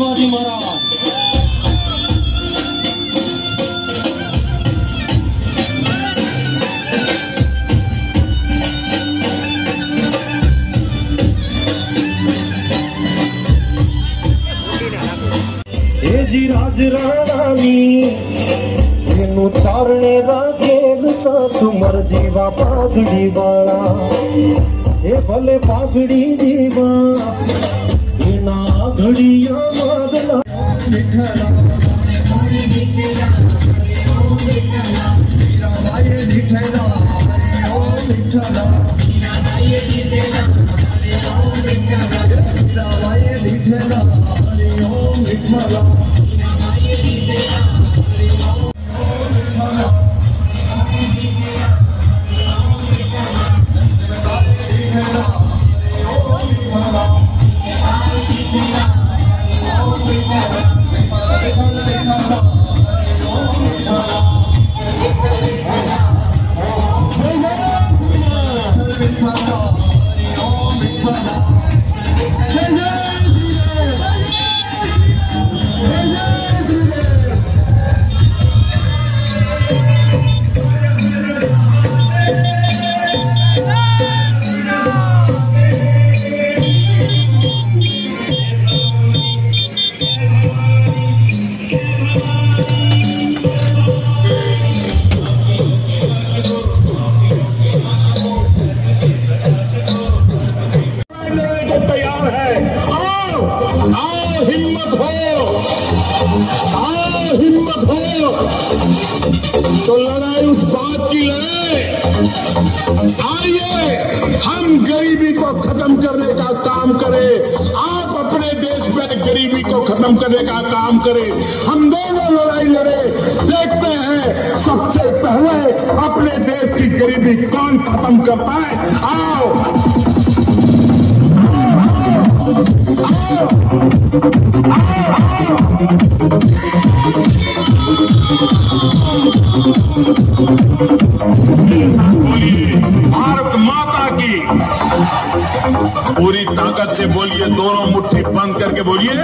શિવાજી મહારાજ. રાજ રાણાની એનું ચારણે રાખેલ સાથ મર પાઘડી વાળા. એ ભલે પાઘડી જીવા એના ઘડિયા માગલા Oh, खत्म करने का काम करे। हम दोनों लड़ाई लड़े। देखते हैं, सबसे पहले अपने देश की गरीबी कौन खत्म करता है आओ। भारत माता की। पूरी ताकत से बोलिए, दोनों मुट्ठी बंद करके बोलिए।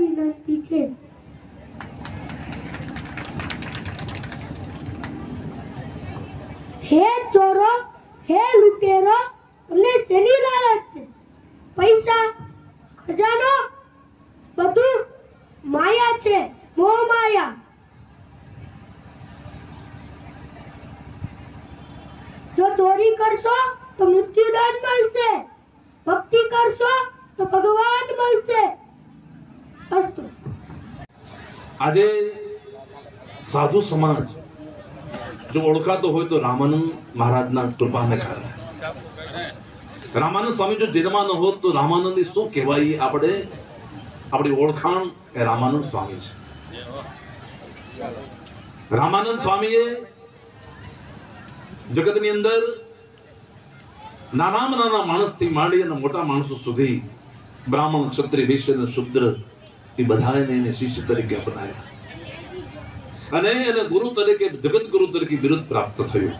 નમ્ર વિનંતી છે. હે ચોરો, હે લુટેરો, તમને શેની લાલચ છે? પૈસા, ખજાનો, બધું માયા છે મોહ માયા. જો ચોરી કરશો, તો મૃત્યુદંડ મળશે. ભક્તિ કરશો, તો ભગવાન મળશે. અસ્તુ આજે સાધુ સમાજ, જો ઓળખાતો હોય તો રામાનંદ મહારાજના કૃપાને કારણે. રામાનંદ સ્વામી જો જેલમાં ન હોત તો રામાનંદ શું કહેવાય આપણે, આપણી ઓળખાણ એ રામાનંદ સ્વામી છે. રામાનંદ સ્વામીએ જગતની અંદર નાનામાં નાના માણસથી માંડી અને મોટા માણસો સુધી બ્રાહ્મણ, ક્ષત્રિય, વૈશ્ય અને શુદ્ર એ બધાને એને શિષ્ય તરીકે અપનાવ્યા. અને એને ગુરુ તરીકે જગત ગુરુ તરીકે બિરુદ પ્રાપ્ત થયું.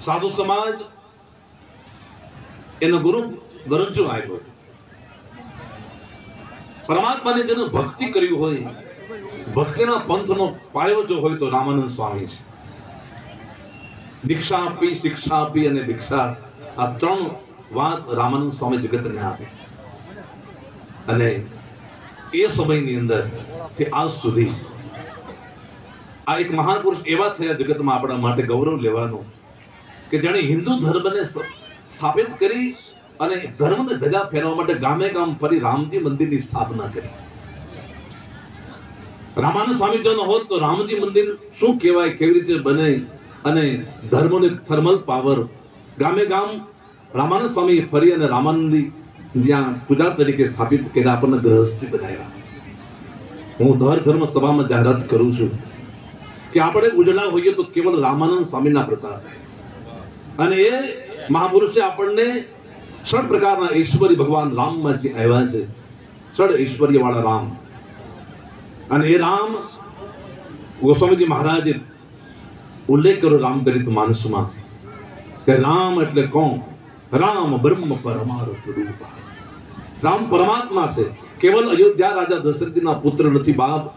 સાધુ સમાજ એનો ગુરુ દરજ્જો આપ્યો પરમાત્માને જેને ભક્તિ કર્યું હોય, ભક્તિના પંથનો પાયો જો હોય તો રામાનંદ સ્વામી છે. દીક્ષા આપી, શિક્ષા આપી અને દીક્ષા આ ત્રણ વાત રામાનંદ સ્વામી જગતને આપી. અને એ સમયની અંદર કે આજ સુધી આ એક મહાન પુરુષ એવા થયા જગતમાં આપણા માટે ગૌરવ લેવાનું કે જેણે હિન્દુ ધર્મને સ્થાપિત કરી અને ધર્મને ધજા ફેરવા માટે ગામે ગામ ફરી રામજી મંદિરની સ્થાપના કરી. રામાનુ સ્વામી જો હોત તો રામજી મંદિર શું કહેવાય, કેવી રીતે બને અને ધર્મનો એક થર્મલ પાવર ગામે ગામ રામાનુ સ્વામી ફરી અને રામાનંદી જ્યાં પૂજા તરીકે સ્થાપિત કરીને આપણને ગ્રહસ્થી બનાવ્યા. હું દર ધર્મ સભામાં જાહેરાત કરું છું કે આપણે ઉજળા હોઈએ તો કેવળ રામાનંદ સ્વામીના પ્રતાપે અને એ મહાપુરુષે આપણને ષડ પ્રકારના ઈશ્વરી ભગવાન રામમાંથી આવ્યા છે, ષડ ઐશ્વર્ય વાળા રામ. અને એ રામ ગોસ્વામીજી મહારાજે ઉલ્લેખ કર્યો રામચરિત માનસમાં કે રામ એટલે કોણ? રામ બ્રહ્મ પરમાર્થ રૂપ રામ પરમાત્મા છે. કેવલ અયોધ્યા રાજા દશરથજીના પુત્ર નથી બાપ,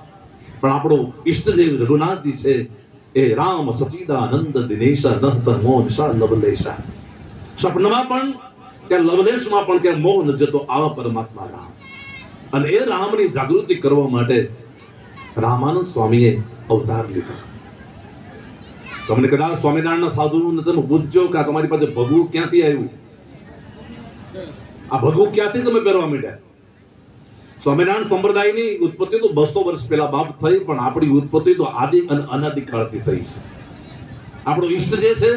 પણ આપણો ઈષ્ટદેવ રઘુનાથજી છે. એ રામ સચિદાનંદ દિનેશા નહતર મોહ નિશા લવલેશા. સ્વપ્નમાં પણ કે લવલેશમાં પણ કે મોહ ન જતો આવા પરમાત્મા રામ. અને એ રામની જાગૃતિ કરવા માટે રામાનંદ સ્વામીએ અવતાર લીધો. તમને કદાચ સ્વામિનારાયણના સાધુને તમે પૂછજો કે તમારી પાસે ભગવું ક્યાંથી આવ્યું? આ ભગવું ક્યાંથી તમે પહેરવા માંડ્યા? સ્વામિનારાયણ સંપ્રદાયની ઉત્પત્તિ તો બસો વર્ષ પહેલા બાપ થઈ, પણ આપણી ઉત્પત્તિ તો આદિ અને અનાદિકાળથી થઈ છે. આપણો ઈષ્ટ જે છે,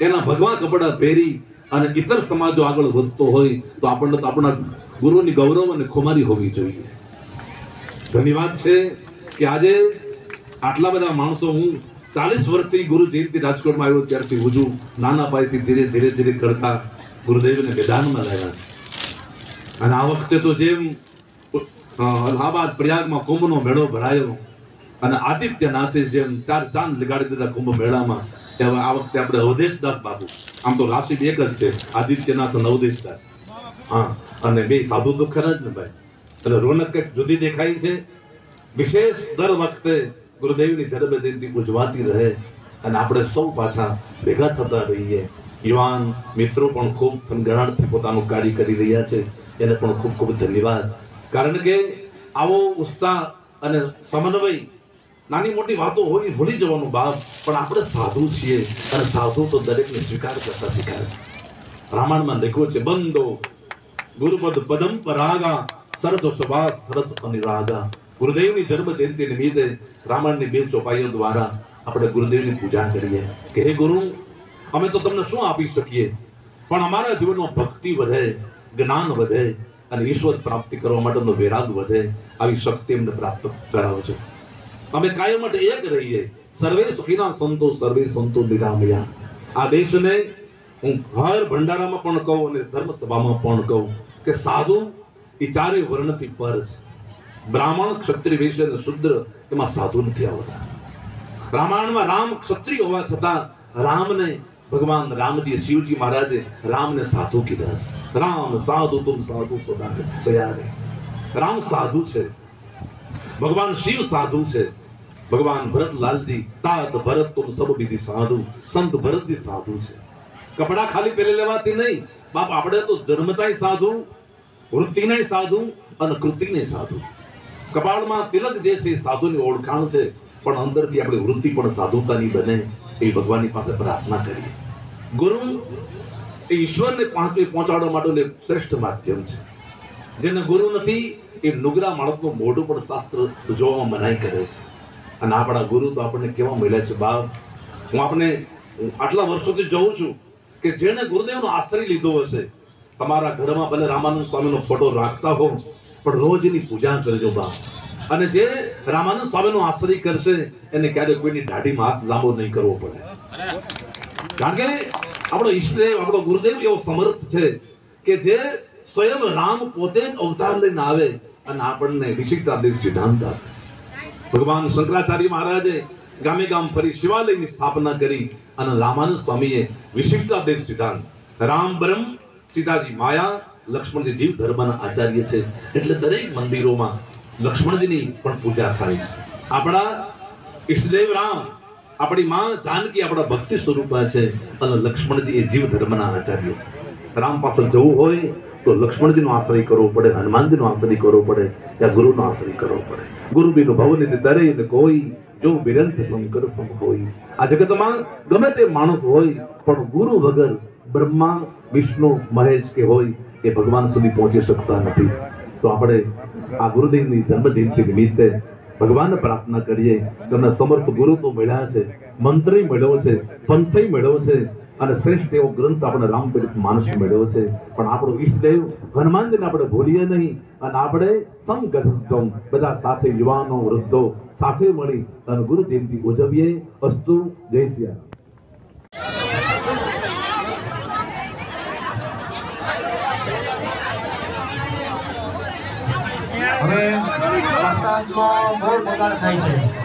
એના ભગવા કપડા પહેરી અને ઇતર સમાજો આગળ વધતો હોય, તો આપણને તો આપણા ગુરુની ગૌરવ અને ખુમારી હોવી જોઈએ. ધન્યવાદ છે કે આજે આટલા બધા માણસો હું ચાલીસ વર્ષથી ગુરુ જયંતિ રાજકોટમાં આવ્યો, ત્યારથી હુજુ નાના પાયેથી ધીરે ધીરે ધીરે કરતા ગુરુદેવને મેદાનમાં લાવ્યા છે. અને આ વખતે તો જેમ અલ્હાબાદ પ્રયાગમાં કુંભનો મેળો ભરાયો અને આદિત્યનાથે જેમ ચાર ચાંદ લગાડી દીધા કુંભ મેળામાં તેમ આ વખતે આપણે અવધેશદાસ બાબુ આમ તો રાશિ એક જ છે, આદિત્યનાથ અને અવધેશદાસ. હા, અને બે સાધુ તો ખરા જ ને ભાઈ. એટલે રોનક કંઈક જુદી દેખાય છે. વિશેષ દર વખતે ગુરુદેવની જન્મ જયંતિ ઉજવાતી રહે અને આપણે સૌ પાછા ભેગા થતા રહીએ. યુવાન મિત્રો પણ ખૂબ થનગણાટથી પોતાનું કાર્ય કરી રહ્યા છે. એને પણ ખૂબ ખૂબ ધન્યવાદ. કારણ કે આવો ઉત્સાહ અને સમન્વય નાની મોટી વાતો હોય ભૂલી જવાનું બાપ, પણ આપણે સાધુ છીએ અને સાધુ તો દરેકને સ્વીકાર કરતા શીખાય છે. રામાયણમાં લખ્યું છે બંધો ગુરુપદ પદમ પરાગા સરસ સુભાષ સરસ અનિરાગા. ગુરુદેવની જન્મ જયંતિ નિમિત્તે રામાયણની બે ચોપાઈઓ દ્વારા આપણે ગુરુદેવની પૂજા કરીએ કે હે ગુરુ, અમે તો તમને શું આપી શકીએ? પણ અમારા જીવનમાં ભક્તિ વધે, જ્ઞાન વધે અને ઈશ્વર પ્રાપ્તિ કરવા માટેનો વિરાગ વધે, આવી શક્તિ અમને પ્રાપ્ત કરાવજો અમે કાયમ માટે એક રહીએ, સર્વે સુખીના સંતો, સર્વે સંતો નિરામયા. આ દેશને હું હર ભંડારામાં પણ કહું અને ધર્મ સભામાં પણ કહું કે સાધુ એ ચારે વર્ણથી પર છે. બ્રાહ્મણ ક્ષત્રિય વૈશ્ય અને શુદ્ર, એમાં સાધુ નથી આવતા. રામાયણમાં રામ ક્ષત્રિય હોવા છતાં રામને ભગવાન રામજી, શિવજી મહારાજે રામને સાધુ કીધા છે. રામ સાધુ, તુમ સાધુ સયારે રામ સાધુ છે. ભગવાન શિવ સાધુ છે. ભગવાન ભરતલાલજી, તાત ભરત, તુમ સબ વિધિ સાધુ, સંત ભરતજી સાધુ છે. કપડા ખાલી પહેરે લેવાથી નહીં, બાપ, આપણે તો જન્મતાય સાધુ વૃત્તિને સાધુ અને કૃતિને સાધુ. કપાળમાં તિલક જે છે સાધુની ઓળખાણ છે, પણ અંદરથી આપણી વૃત્તિ પણ સાધુતાની બને એ ભગવાનની પાસે પ્રાર્થના કરીએ. ગુરુ, એ ઈશ્વરને પહોંચે પહોંચાડવા માટેનું એક શ્રેષ્ઠ માધ્યમ છે. જેને ગુરુ નથી, એ નુગરા માણસનું મોઢું પણ શાસ્ત્ર જોવામાં મનાઈ કરે છે. અને આપણા ગુરુ તો આપણને કેવા મળ્યા છે, બાપ, હું આપણે આટલા વર્ષોથી જોઉં છું કે જેને ગુરુદેવનો આશ્રય લીધો હશે તમારા ઘરમાં ભલે રામાનંદ સ્વામીનો ફોટો રાખતા હો પણ રોજ એની પૂજા કરજો બા. અને જે રામાનંદ સ્વામીનો આશ્રય કરશે, એને ક્યારેક કોઈની દાઢીમાં હાથ લાંબો નહીં કરવો પડે. કારણ કે આપણો ઈષ્ટદેવ આપણો ગુરુદેવ એવો સમર્થ છે કે જે સ્વયં રામ પોતે જ અવતાર લઈને આવે અને આપણને વિશિષ્ટાદેશ સિદ્ધાંત આપે. ભગવાન શંકરાચાર્ય મહારાજે ગામે ગામ ફરી શિવાલયની સ્થાપના કરી અને રામાનંદ સ્વામીએ વિશિષ્ટાદેશ સિદ્ધાંત. રામ બ્રહ્મ સીતાજી માયા લક્ષ્મણજી જીવ ધર્મના આચાર્ય છે. એટલે દરેક મંદિરોમાં લક્ષ્મણજીની પણ પૂજા થાય છે. આપણા ઈષ્ટદેવ રામ, આપણી માં જાનકી આપણા ભક્તિ સ્વરૂપા છે અને લક્ષ્મણજી એ જીવ ધર્મના આચાર્ય છે. રામ પાસે જવું હોય તો લક્ષ્મણજીનો આશ્રય કરવો પડે, હનુમાનજીનો આશ્રય કરવો પડે યા ગુરુનો આશ્રય કરવો પડે. ગુરુ બીનો ભવન દરે કોઈ જો વિરંત શંકર સમ હોય. આ જગતમાં ગમે તે માણસ હોય, પણ ગુરુ વગર બ્રહ્મા, વિષ્ણુ, મહેશ કે હોય એ ભગવાન સુધી પહોંચી શકતા નથી. તો આપણે આ ગુરુદેવની જન્મજયંતિ નિમિત્તે ભગવાનને પ્રાર્થના કરીએ તમને સમર્થ ગુરુ તો મળ્યા છે, મંત્રી મળ્યો છે, પંથઈ મળ્યો છે અને શ્રેષ્ઠ એવો ગ્રંથ આપણે રામચરિત માનસ મળ્યો છે. પણ આપણો ઈષ્ટદેવ હનુમાનજીને આપણે ભૂલીએ નહીં અને આપણે સંગઠન બધા સાથે યુવાનો, વૃદ્ધો સાથે મળી અને ગુરુ જયંતિ ઉજવીએ. અસ્તુ, જય હવે વરસાદમાં બહુ બગાડ થાય છે.